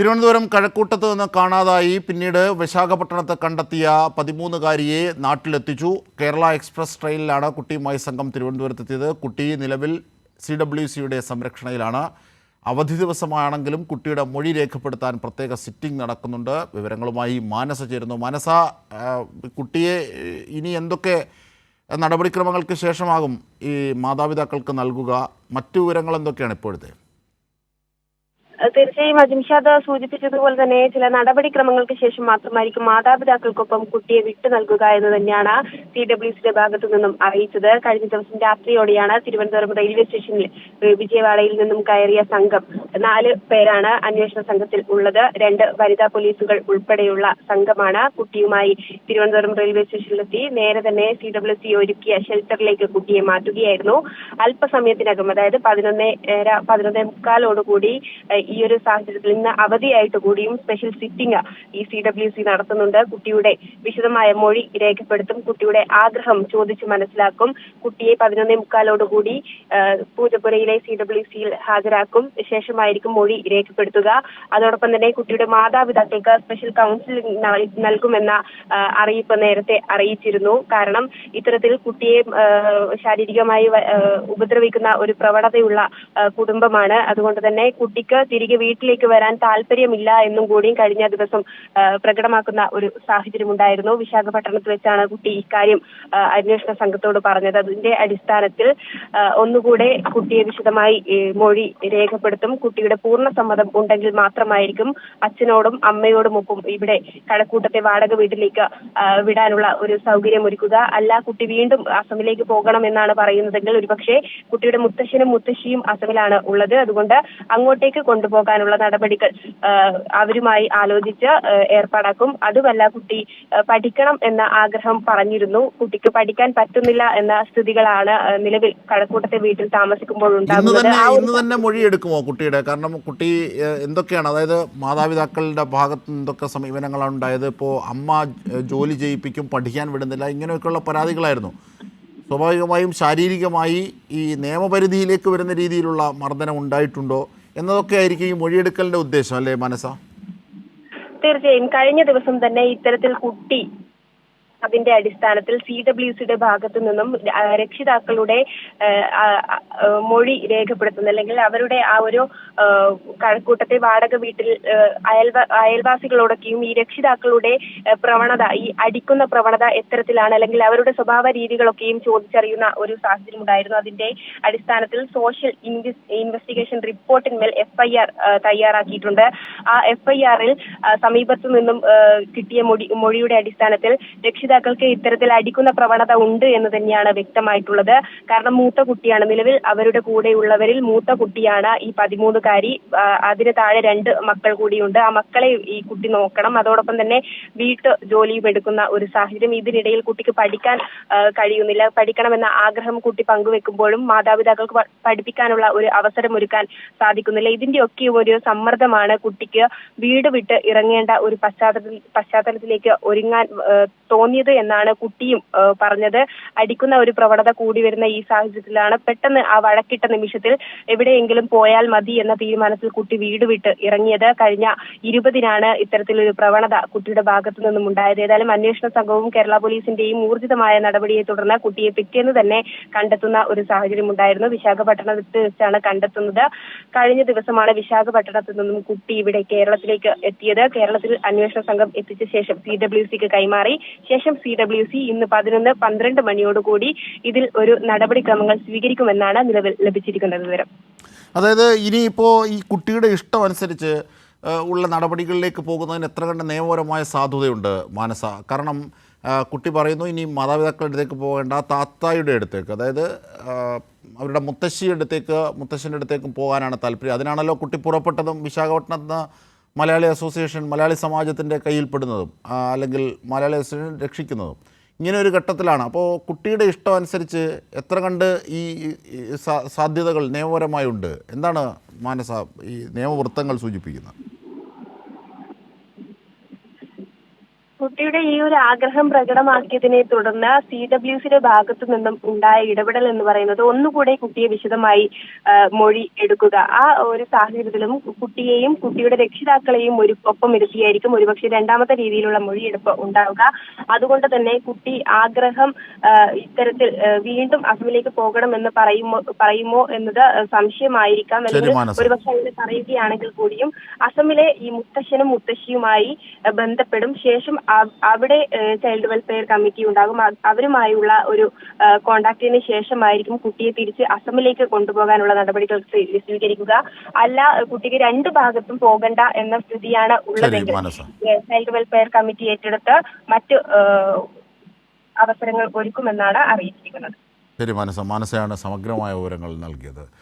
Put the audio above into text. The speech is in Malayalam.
തിരുവനന്തപുരം കഴക്കൂട്ടത്ത് നിന്ന് കാണാതായി പിന്നീട് വിശാഖപട്ടണത്ത് കണ്ടെത്തിയ പതിമൂന്നുകാരിയെ നാട്ടിലെത്തിച്ചു. കേരള എക്സ്പ്രസ് ട്രെയിനിലാണ് കുട്ടിയുമായി സംഘം തിരുവനന്തപുരത്തെത്തിയത്. കുട്ടി നിലവിൽ സി ഡബ്ല്യു സിയുടെ സംരക്ഷണയിലാണ്. അവധി ദിവസമാണെങ്കിലും കുട്ടിയുടെ മൊഴി രേഖപ്പെടുത്താൻ പ്രത്യേക സിറ്റിംഗ് നടക്കുന്നുണ്ട്. വിവരങ്ങളുമായി മാനസ ചേരുന്നു. മാനസ കുട്ടിയെ ഇനി എന്തൊക്കെ നടപടിക്രമങ്ങൾക്ക് ശേഷമാകും ഈ മാതാപിതാക്കൾക്ക് നൽകുക? മറ്റു വിവരങ്ങൾ എന്തൊക്കെയാണ് ഇപ്പോഴത്തെ? തീർച്ചയായും അജിംഷാദ് സൂചിപ്പിച്ചതുപോലെ തന്നെ ചില നടപടിക്രമങ്ങൾക്ക് ശേഷം മാത്രമായിരിക്കും മാതാപിതാക്കൾക്കൊപ്പം കുട്ടിയെ വിട്ടു നൽകുക എന്ന് തന്നെയാണ് സി ഡബ്ല്യു സിയുടെ ഭാഗത്തു നിന്നും അറിയിച്ചത്. കഴിഞ്ഞ ദിവസം രാത്രിയോടെയാണ് തിരുവനന്തപുരം റെയിൽവേ സ്റ്റേഷനിൽ വിജയവാഡയിൽ നിന്നും കയറിയ സംഘം. നാല് പേരാണ് അന്വേഷണ സംഘത്തിൽ ഉള്ളത്. രണ്ട് വനിതാ പോലീസുകൾ ഉൾപ്പെടെയുള്ള സംഘമാണ് കുട്ടിയുമായി തിരുവനന്തപുരം റെയിൽവേ സ്റ്റേഷനിലെത്തി. നേരെ തന്നെ സി ഡബ്ല്യു സി ഒരുക്കിയ ഷെൽട്ടറിലേക്ക് കുട്ടിയെ മാറ്റുകയായിരുന്നു. അല്പസമയത്തിനകം അതായത് പതിനൊന്നേ പതിനൊന്നേ മുക്കാലോടുകൂടി ഈ ഒരു സാഹചര്യത്തിൽ ഇന്ന് അവധിയായിട്ട് കൂടിയും സ്പെഷ്യൽ സിറ്റിംഗ് ഈ സി ഡബ്ല്യു സി നടത്തുന്നുണ്ട്. കുട്ടിയുടെ വിശദമായ മൊഴി രേഖപ്പെടുത്തും. കുട്ടിയുടെ ആഗ്രഹം ചോദിച്ചു മനസ്സിലാക്കും. കുട്ടിയെ പതിനൊന്നേ മുക്കാലോടുകൂടി പൂജപ്പുരയിലെ സി ഡബ്ല്യു സിയിൽ ഹാജരാക്കും. ശേഷമായിരിക്കും മൊഴി രേഖപ്പെടുത്തുക. അതോടൊപ്പം തന്നെ കുട്ടിയുടെ മാതാപിതാക്കൾക്ക് സ്പെഷ്യൽ കൗൺസിലിംഗ് നൽകുമെന്ന അറിയിപ്പ് നേരത്തെ അറിയിച്ചിരുന്നു. കാരണം ഇത്തരത്തിൽ കുട്ടിയെ ശാരീരികമായി ഉപദ്രവിക്കുന്ന ഒരു പ്രവണതയുള്ള കുടുംബമാണ്. അതുകൊണ്ട് തന്നെ കുട്ടിക്ക് തിരികെ വീട്ടിലേക്ക് വരാൻ താല്പര്യമില്ല എന്നും കൂടിയും കഴിഞ്ഞ ദിവസം പ്രകടമാക്കുന്ന ഒരു സാഹചര്യം ഉണ്ടായിരുന്നു. വിശാഖപട്ടണത്ത് വെച്ചാണ് കുട്ടി ഇക്കാര്യം അന്വേഷണ സംഘത്തോട് പറഞ്ഞത്. അതിന്റെ അടിസ്ഥാനത്തിൽ ഒന്നുകൂടെ കുട്ടിയെ വിശദമായി മൊഴി രേഖപ്പെടുത്തും. കുട്ടിയുടെ പൂർണ സമ്മതം ഉണ്ടെങ്കിൽ മാത്രമായിരിക്കും അച്ഛനോടും അമ്മയോടും ഒപ്പം ഇവിടെ കഴക്കൂട്ടത്തെ വാടക വീട്ടിലേക്ക് വിടാനുള്ള ഒരു സൗകര്യം ഒരുക്കുക. അല്ല കുട്ടി വീണ്ടും അസമിലേക്ക് പോകണമെന്നാണ് പറയുന്നതെങ്കിൽ ഒരുപക്ഷെ കുട്ടിയുടെ മുത്തശ്ശനും മുത്തശ്ശിയും അസമിലാണ് ഉള്ളത്. അതുകൊണ്ട് അങ്ങോട്ടേക്ക് കൊണ്ടുപോകാനുള്ള നടപടികൾ അവരുമായി ആലോചിച്ച് ഏർപ്പാടാക്കും. അതുമല്ല കുട്ടി പഠിക്കണം എന്ന ആഗ്രഹം പറഞ്ഞിരുന്നു. കുട്ടിക്ക് പഠിക്കാൻ പറ്റുന്നില്ല എന്ന സ്ഥിതികളാണ് നിലവിൽ കഴക്കൂട്ടത്തെ വീട്ടിൽ താമസിക്കുമ്പോൾ മൊഴിയെടുക്കുമോ ഉണ്ടാകുന്നത്. തന്നെ ഇന്ന് തന്നെ മൊഴി എടുക്കുമോ കുട്ടിയുടെ? കാരണം കുട്ടി എന്തൊക്കെയാണ് അതായത് മാതാപിതാക്കളുടെ ഭാഗത്ത് എന്തൊക്കെ സമീപനങ്ങളാണ് ഉണ്ടായത്? ഇപ്പോൾ അമ്മ ജോലി ചെയ്യിപ്പിക്കും പഠിക്കാൻ വിടുന്നില്ല ഇങ്ങനെയൊക്കെയുള്ള പരാതികളായിരുന്നു. സ്വാഭാവികമായും ശാരീരികമായി ഈ നിയമപരിധിയിലേക്ക് വരുന്ന രീതിയിലുള്ള മർദ്ദനം ഉണ്ടായിട്ടുണ്ടോ? എന്നതൊക്കെ ആയിരിക്കും ഈ മൊഴിയെടുക്കലിന്റെ ഉദ്ദേശം അല്ലേ മനസ്സാ? തീർച്ചയായും. കഴിഞ്ഞ ദിവസം തന്നെ ഇത്തരത്തിൽ കുട്ടി അതിന്റെ അടിസ്ഥാനത്തിൽ സി ഡബ്ല്യു സിയുടെ ഭാഗത്തു നിന്നും രക്ഷിതാക്കളുടെ മൊഴി രേഖപ്പെടുത്തുന്ന അല്ലെങ്കിൽ അവരുടെ ആ ഒരു കഴക്കൂട്ടത്തെ വാടക വീട്ടിൽ അയൽവാ അയൽവാസികളോടൊക്കെയും ഈ രക്ഷിതാക്കളുടെ പ്രവണത ഈ അടിക്കുന്ന പ്രവണത എത്തരത്തിലാണ് അല്ലെങ്കിൽ അവരുടെ സ്വഭാവ രീതികളൊക്കെയും ചോദിച്ചറിയുന്ന ഒരു സാഹചര്യം ഉണ്ടായിരുന്നു. അതിന്റെ അടിസ്ഥാനത്തിൽ സോഷ്യൽ ഇൻവെസ്റ്റിഗേഷൻ റിപ്പോർട്ടിന്മേൽ എഫ്ഐആർ തയ്യാറാക്കിയിട്ടുണ്ട്. ആ എഫ്ഐആറിൽ സമീപത്തു നിന്നും കിട്ടിയ മൊഴി മൊഴിയുടെ അടിസ്ഥാനത്തിൽ രക്ഷിതാക്കൾക്ക് ഇത്തരത്തിൽ അടിക്കുന്ന പ്രവണത ഉണ്ട് എന്ന് തന്നെയാണ് വ്യക്തമായിട്ടുള്ളത്. കാരണം മൂത്ത കുട്ടിയാണ്. നിലവിൽ അവരുടെ കൂടെയുള്ളവരിൽ മൂത്ത കുട്ടിയാണ് ഈ പതിമൂന്നുകാരി. കാരി അതിന് താഴെ രണ്ട് മക്കൾ കൂടിയുണ്ട്. ആ മക്കളെ ഈ കുട്ടി നോക്കണം. അതോടൊപ്പം തന്നെ വീട്ടു ജോലിയും എടുക്കുന്ന ഒരു സാഹചര്യം. ഇതിനിടയിൽ കുട്ടിക്ക് പഠിക്കാൻ കഴിയുന്നില്ല. പഠിക്കണമെന്ന ആഗ്രഹം കുട്ടി പങ്കുവെക്കുമ്പോഴും മാതാപിതാക്കൾക്ക് പഠിപ്പിക്കാനുള്ള ഒരു അവസരം ഒരുക്കാൻ സാധിക്കുന്നില്ല. ഇതിന്റെയൊക്കെ ഒരു സമ്മർദ്ദമാണ് കുട്ടിക്ക് വീട് വിട്ട് ഇറങ്ങേണ്ട ഒരു പശ്ചാത്തലത്തിൽ പശ്ചാത്തലത്തിലേക്ക് ഒരുങ്ങാൻ ആ, തോന്നിയത് എന്നാണ് കുട്ടിയും പറഞ്ഞത്. അടിക്കുന്ന ഒരു പ്രവണത കൂടി വരുന്ന ഈ സാഹചര്യത്തിലാണ് പെട്ടെന്ന് ആ വഴക്കിട്ട നിമിഷത്തിൽ എവിടെയെങ്കിലും പോയാൽ മതി എന്ന തീരുമാനത്തിൽ കുട്ടി വീട് വിട്ട് ഇറങ്ങിയത്. കഴിഞ്ഞ ഇരുപതിനാണ് ഇത്തരത്തിലൊരു പ്രവണത കുട്ടിയുടെ ഭാഗത്തു നിന്നും ഉണ്ടായത്. ഏതായാലും അന്വേഷണ സംഘവും കേരള പോലീസിന്റെയും ഊർജിതമായ നടപടിയെ തുടർന്ന് കുട്ടിയെ പിറ്റേന്ന് തന്നെ കണ്ടെത്തുന്ന ഒരു സാഹചര്യം ഉണ്ടായിരുന്നു. വിശാഖപട്ടണത്ത് വെച്ചാണ് കണ്ടെത്തുന്നത്. കഴിഞ്ഞ ദിവസമാണ് വിശാഖപട്ടണത്ത് നിന്നും കുട്ടി ഇവിടെ കേരളത്തിലേക്ക് എത്തിയത്. കേരളത്തിൽ അന്വേഷണ സംഘം എത്തിച്ച ശേഷം സി ഡബ്ല്യു സിക്ക് കൈമാറി. ശേഷം സി ഡബ്ല്യു സി ഇന്ന് പതിനൊന്ന് പന്ത്രണ്ട് മണിയോടുകൂടി ഇതിൽ ഒരു നടപടിക്രമങ്ങൾ സ്വീകരിക്കുമെന്നാണ് നിലവിൽ ലഭിച്ചിരിക്കുന്ന വിവരം. അതായത് ഇനിയിപ്പോൾ ഈ കുട്ടിയുടെ ഇഷ്ടം അനുസരിച്ച് ഉള്ള നടപടികളിലേക്ക് പോകുന്നതിന് എത്ര കണ്ട് നിയമപരമായ സാധുതയുണ്ട് മാനസ? കാരണം കുട്ടി പറയുന്നു ഇനി മാതാപിതാക്കളുടെ അടുത്തേക്ക് പോകേണ്ട താത്തായുടെ അടുത്തേക്ക്. അതായത് അവരുടെ മുത്തശ്ശിയുടെ അടുത്തേക്ക് മുത്തശ്ശന്റെ അടുത്തേക്കും പോകാനാണ് താല്പര്യം. അതിനാണല്ലോ കുട്ടി പുറപ്പെട്ടതും വിശാഖപട്ടണത്ത് നിന്ന് മലയാളി അസോസിയേഷൻ മലയാളി സമാജത്തിന്റെ കയ്യിൽപ്പെടുന്നതും അല്ലെങ്കിൽ മലയാളി അസോസിയേഷൻ രക്ഷിക്കുന്നതും. ഇങ്ങനെ ഒരു ഘട്ടത്തിലാണ്. അപ്പോൾ കുട്ടിയുടെ ഇഷ്ടം അനുസരിച്ച് എത്ര കണ്ട് ഈ സാധ്യതകൾ നിയമപരമായുണ്ട്? എന്താണ് മാനസ ഈ നിയമവൃത്തങ്ങൾ സൂചിപ്പിക്കുന്നത്? കുട്ടിയുടെ ഈ ഒരു ആഗ്രഹം പ്രകടമാക്കിയതിനെ തുടർന്ന് സി ഡബ്ല്യു സിയുടെ ഭാഗത്തു നിന്നും ഉണ്ടായ ഇടപെടൽ എന്ന് പറയുന്നത് ഒന്നുകൂടെ കുട്ടിയെ വിശദമായി മൊഴി എടുക്കുക. ആ ഒരു സാഹചര്യത്തിലും കുട്ടിയെയും കുട്ടിയുടെ രക്ഷിതാക്കളെയും ഒരു ഒപ്പം ഇരുത്തിയായിരിക്കും ഒരുപക്ഷെ രണ്ടാമത്തെ രീതിയിലുള്ള മൊഴിയെടുപ്പ് ഉണ്ടാവുക. അതുകൊണ്ട് തന്നെ കുട്ടി ആഗ്രഹം ഇത്തരത്തിൽ വീണ്ടും അസമിലേക്ക് പോകണം എന്ന് പറയുമോ പറയുമോ എന്നത് സംശയമായിരിക്കാം. അല്ലെങ്കിൽ. ഒരുപക്ഷെ അങ്ങനെ പറയുകയാണെങ്കിൽ കൂടിയും അസമിലെ ഈ മുത്തശ്ശനും മുത്തശ്ശിയുമായി ബന്ധപ്പെടും. ശേഷം അവിടെ ചൈൽഡ് വെൽഫെയർ കമ്മിറ്റി ഉണ്ടാകും. അവരുമായുള്ള ഒരു കോണ്ടാക്ടിന് ശേഷമായിരിക്കും കുട്ടിയെ തിരിച്ച് അസമിലേക്ക് കൊണ്ടുപോകാനുള്ള നടപടികൾ സ്വീ- സ്വീകരിക്കുക. അല്ല കുട്ടിക്ക് രണ്ട് ഭാഗത്തും പോകണ്ട എന്ന സ്ഥിതിയാണ് ഉള്ളതെങ്കിൽ ചൈൽഡ് വെൽഫെയർ കമ്മിറ്റി ഏറ്റെടുത്ത് മറ്റ് അവസരങ്ങൾ ഒരുക്കുമെന്നാണ് അറിയിച്ചിരിക്കുന്നത്. ശരി മനസ്സ. മാനസയാണ് സമഗ്രമായ വിവരങ്ങൾ നൽകിയത്.